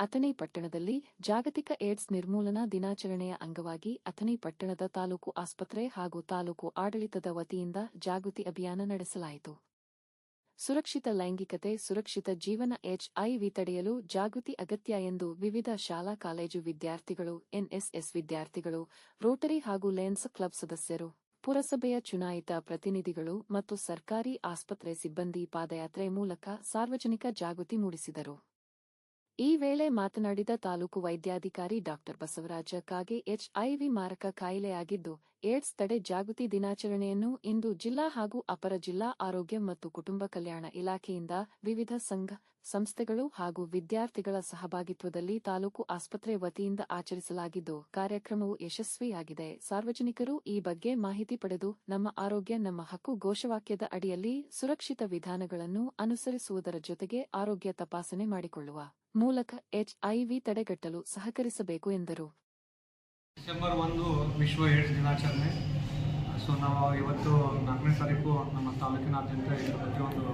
ಅಥಣಿ ಪಟ್ಟಣದಲ್ಲಿ ಜಾಗತಿಕ ಏಡ್ಸ್ ನಿರ್ಮೂಲನಾ ದಿನಾಚರಣೆಯ ಅಂಗವಾಗಿ ಅಥಣಿ ಪಟ್ಟಣದ ತಾಲೂಕು ಆಸ್ಪತ್ರೆ ಹಾಗೂ ತಾಲೂಕು ಆಡಳಿತದ ವತಿಯಿಂದ ಜಾಗೃತಿ ಅಭಿಯಾನ ನಡೆಸಲಾಯಿತು. ಸುರಕ್ಷಿತ ಲೈಂಗಿಕತೆ, ಸುರಕ್ಷಿತ ಜೀವನ ಎಚ್ಐವಿ ತಡೆಯಲು ಜಾಗೃತಿ ಅಗತ್ಯ ಎಂದು ವಿವಿಧ ಶಾಲಾ ಕಾಲೇಜು ವಿದ್ಯಾರ್ಥಿಗಳು ಎನ್ಎಸ್ಎಸ್ ವಿದ್ಯಾರ್ಥಿಗಳು, ರೋಟರಿ ಹಾಗೂ ಲೆನ್ಸ್ ಕ್ಲಬ್ ಸದಸ್ಯರು, ಪುರಸಭೆಯ ಚುನಾಯಿತ ಪ್ರತಿನಿಧಿಗಳು ಮತ್ತು ಸರ್ಕಾರಿ ಆಸ್ಪತ್ರೆ ಸಿಬ್ಬಂದಿ ಪಾದಯಾತ್ರೆ ಮೂಲಕ ಸಾರ್ವಜನಿಕ ಜಾಗೃತಿ ಮೂಡಿಸಿದರು. ಈ ವೇಳೆ ಮಾತನಾಡಿದ ತಾಲೂಕು ವೈದ್ಯಾಧಿಕಾರಿ ಡಾ ಬಸವರಾಜ ಕಾಗೆ ಎಚ್ಐವಿ ಮಾರಕ ಕಾಯಿಲೆಯಾಗಿದ್ದು ಏಡ್ಸ್ ತಡೆ ಜಾಗೃತಿ ದಿನಾಚರಣೆಯನ್ನು ಇಂದು ಜಿಲ್ಲಾ ಹಾಗೂ ಅಪರ ಜಿಲ್ಲಾ ಆರೋಗ್ಯ ಮತ್ತು ಕುಟುಂಬ ಕಲ್ಯಾಣ ಇಲಾಖೆಯಿಂದ ವಿವಿಧ ಸಂಘ, ಸಂಸ್ಥೆಗಳು ಹಾಗೂ ವಿದ್ಯಾರ್ಥಿಗಳ ಸಹಭಾಗಿತ್ವದಲ್ಲಿ ತಾಲೂಕು ಆಸ್ಪತ್ರೆ ವತಿಯಿಂದ ಆಚರಿಸಲಾಗಿದ್ದು, ಕಾರ್ಯಕ್ರಮವು ಯಶಸ್ವಿಯಾಗಿದೆ. ಸಾರ್ವಜನಿಕರು ಈ ಬಗ್ಗೆ ಮಾಹಿತಿ ಪಡೆದು ನಮ್ಮ ಆರೋಗ್ಯ, ನಮ್ಮ ಹಕ್ಕು ಘೋಷವಾಕ್ಯದ ಅಡಿಯಲ್ಲಿ ಸುರಕ್ಷಿತ ವಿಧಾನಗಳನ್ನು ಅನುಸರಿಸುವುದರ ಜೊತೆಗೆ ಆರೋಗ್ಯ ತಪಾಸಣೆ ಮಾಡಿಕೊಳ್ಳುವ ಮೂಲಕ ಎಚ್ಐವಿ ತಡೆಗಟ್ಟಲು ಸಹಕರಿಸಬೇಕು ಎಂದರು. ಡಿಸೆಂಬರ್ ಒಂದು ವಿಶ್ವ ಏಡ್ಸ್ ದಿನಾಚರಣೆ. ಸೊ ನಾವು ಇವತ್ತು ನಾಲ್ಕನೇ ತಾರೀಕು ನಮ್ಮ ತಾಲೂಕಿನಾದ್ಯಂತ ಇದರ ಬಗ್ಗೆ ಒಂದು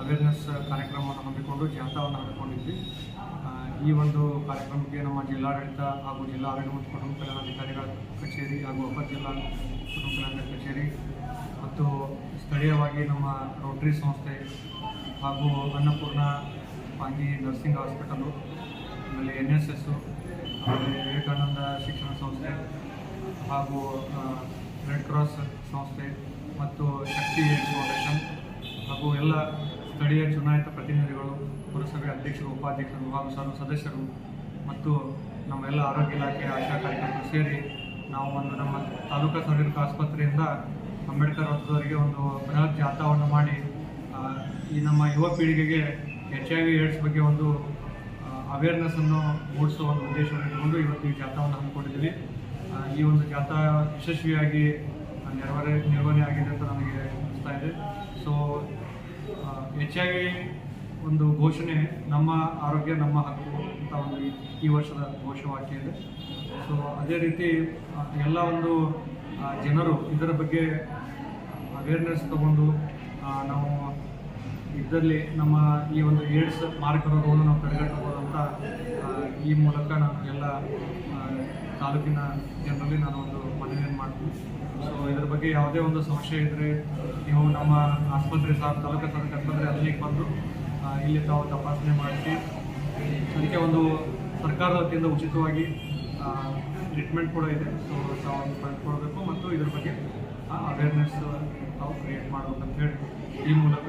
ಅವೇರ್ನೆಸ್ ಕಾರ್ಯಕ್ರಮವನ್ನು ಹಮ್ಮಿಕೊಂಡು ಜಾಥಾವನ್ನು ಹಮ್ಮಿಕೊಂಡಿದ್ವಿ. ಈ ಒಂದು ಕಾರ್ಯಕ್ರಮಕ್ಕೆ ನಮ್ಮ ಜಿಲ್ಲಾಡಳಿತ ಹಾಗೂ ಜಿಲ್ಲಾ ಆರೋಗ್ಯ ಮತ್ತು ಕುಟುಂಬ ಕಲ್ಯಾಣಾಧಿಕಾರಿಗಳ ಕಚೇರಿ ಹಾಗೂ ಅಪರ ಜಿಲ್ಲಾ ಕುಟುಂಬ ಕಲ್ಯಾಣ ಕಚೇರಿ ಮತ್ತು ಸ್ಥಳೀಯವಾಗಿ ನಮ್ಮ ರೋಟರಿ ಸಂಸ್ಥೆ ಹಾಗೂ ಅನ್ನಪೂರ್ಣ ಪಾಂಗಿ ನರ್ಸಿಂಗ್ ಹಾಸ್ಪಿಟಲು ಆಮೇಲೆ ಎನ್ ಎಸ್ ಎಸ್ಸು ಆಮೇಲೆ ವಿವೇಕಾನಂದ ಶಿಕ್ಷಣ ಸಂಸ್ಥೆ ಹಾಗೂ ರೆಡ್ ಕ್ರಾಸ್ ಸಂಸ್ಥೆ ಮತ್ತು ಶಕ್ತಿ ಫೌಂಡೇಶನ್ ಹಾಗೂ ಎಲ್ಲ ಸ್ಥಳೀಯ ಚುನಾಯಿತ ಪ್ರತಿನಿಧಿಗಳು, ಪುರಸಭೆ ಅಧ್ಯಕ್ಷರು, ಉಪಾಧ್ಯಕ್ಷರು ಹಾಗೂ ಸರ್ವ ಸದಸ್ಯರು ಮತ್ತು ನಮ್ಮ ಎಲ್ಲ ಆರೋಗ್ಯ ಇಲಾಖೆ ಆಶಾ ಕಾರ್ಯಕರ್ತರು ಸೇರಿ ನಾವು ಒಂದು ನಮ್ಮ ತಾಲೂಕಾ ಸಾರ್ವಜನಿಕ ಆಸ್ಪತ್ರೆಯಿಂದ ಅಂಬೇಡ್ಕರ್ ವೃತ್ತದವರೆಗೆ ಒಂದು ಬೃಹತ್ ಜಾಥಾವನ್ನು ಮಾಡಿ ಈ ನಮ್ಮ ಯುವ ಪೀಳಿಗೆಗೆ ಎಚ್ ಐ ವಿ ಏಡ್ಸ್ ಬಗ್ಗೆ ಒಂದು ಅವೇರ್ನೆಸ್ ಅನ್ನು ಮೂಡಿಸುವ ಒಂದು ಉದ್ದೇಶವನ್ನು ಇಟ್ಟುಕೊಂಡು ಇವತ್ತು ಈ ಜಾಥಾವನ್ನು ಹಮ್ಮಿಕೊಂಡಿದ್ದೀವಿ ಈ ಒಂದು ಜಾಥಾ ಯಶಸ್ವಿಯಾಗಿ ನೆರವೇ ನಿರ್ವಹಣೆ ಆಗಿದೆ ಅಂತ ನನಗೆ ಅನಿಸ್ತಾ ಇದೆ. ಸೊ ಹೆಚ್ಚಾಗಿ ಒಂದು ಘೋಷಣೆ, ನಮ್ಮ ಆರೋಗ್ಯ, ನಮ್ಮ ಹಕ್ಕು ಅಂತ ಒಂದು ಈ ವರ್ಷದ ಘೋಷವಾಕ್ಯ ಇದೆ. ಸೊ ಅದೇ ರೀತಿ ಎಲ್ಲ ಒಂದು ಜನರು ಇದರ ಬಗ್ಗೆ ಅವೇರ್ನೆಸ್ ತಗೊಂಡು ನಾವು ಇದರಲ್ಲಿ ನಮ್ಮ ಈ ಒಂದು ಏಡ್ಸ್ ಮಾರಕ ರೋಗವನ್ನು ನಾವು ತಡೆಗಟ್ಟಬಹುದು ಅಂತ ಈ ಮೂಲಕ ನಾನು ಎಲ್ಲ ತಾಲೂಕಿನ ಜನರಲ್ಲಿ ನಾನು ಒಂದು ಮನವಿಯನ್ನು ಮಾಡ್ತೀನಿ. ಸೊ ಇದರ ಬಗ್ಗೆ ಯಾವುದೇ ಒಂದು ಸಮಸ್ಯೆ ಇದ್ದರೆ ನೀವು ನಮ್ಮ ಆಸ್ಪತ್ರೆ ಸಹ, ತಾಲೂಕು ತಾಲೂಕು ಆಸ್ಪತ್ರೆ ಅಲ್ಲಿಗೆ ಬಂದು ಇಲ್ಲಿ ತಾವು ತಪಾಸಣೆ ಮಾಡಿಸಿ, ಅದಕ್ಕೆ ಒಂದು ಸರ್ಕಾರದ ವತಿಯಿಂದ ಉಚಿತವಾಗಿ ಟ್ರೀಟ್ಮೆಂಟ್ ಕೂಡ ಇದೆ. ಸೊ ತಾವು ಪಡೆದುಕೊಳ್ಬೇಕು ಮತ್ತು ಇದರ ಬಗ್ಗೆ ಅವೇರ್ನೆಸ್ ತಾವು ಕ್ರಿಯೇಟ್ ಮಾಡಬೇಕಂತ ಹೇಳಿ, ಈ ಮೂಲಕ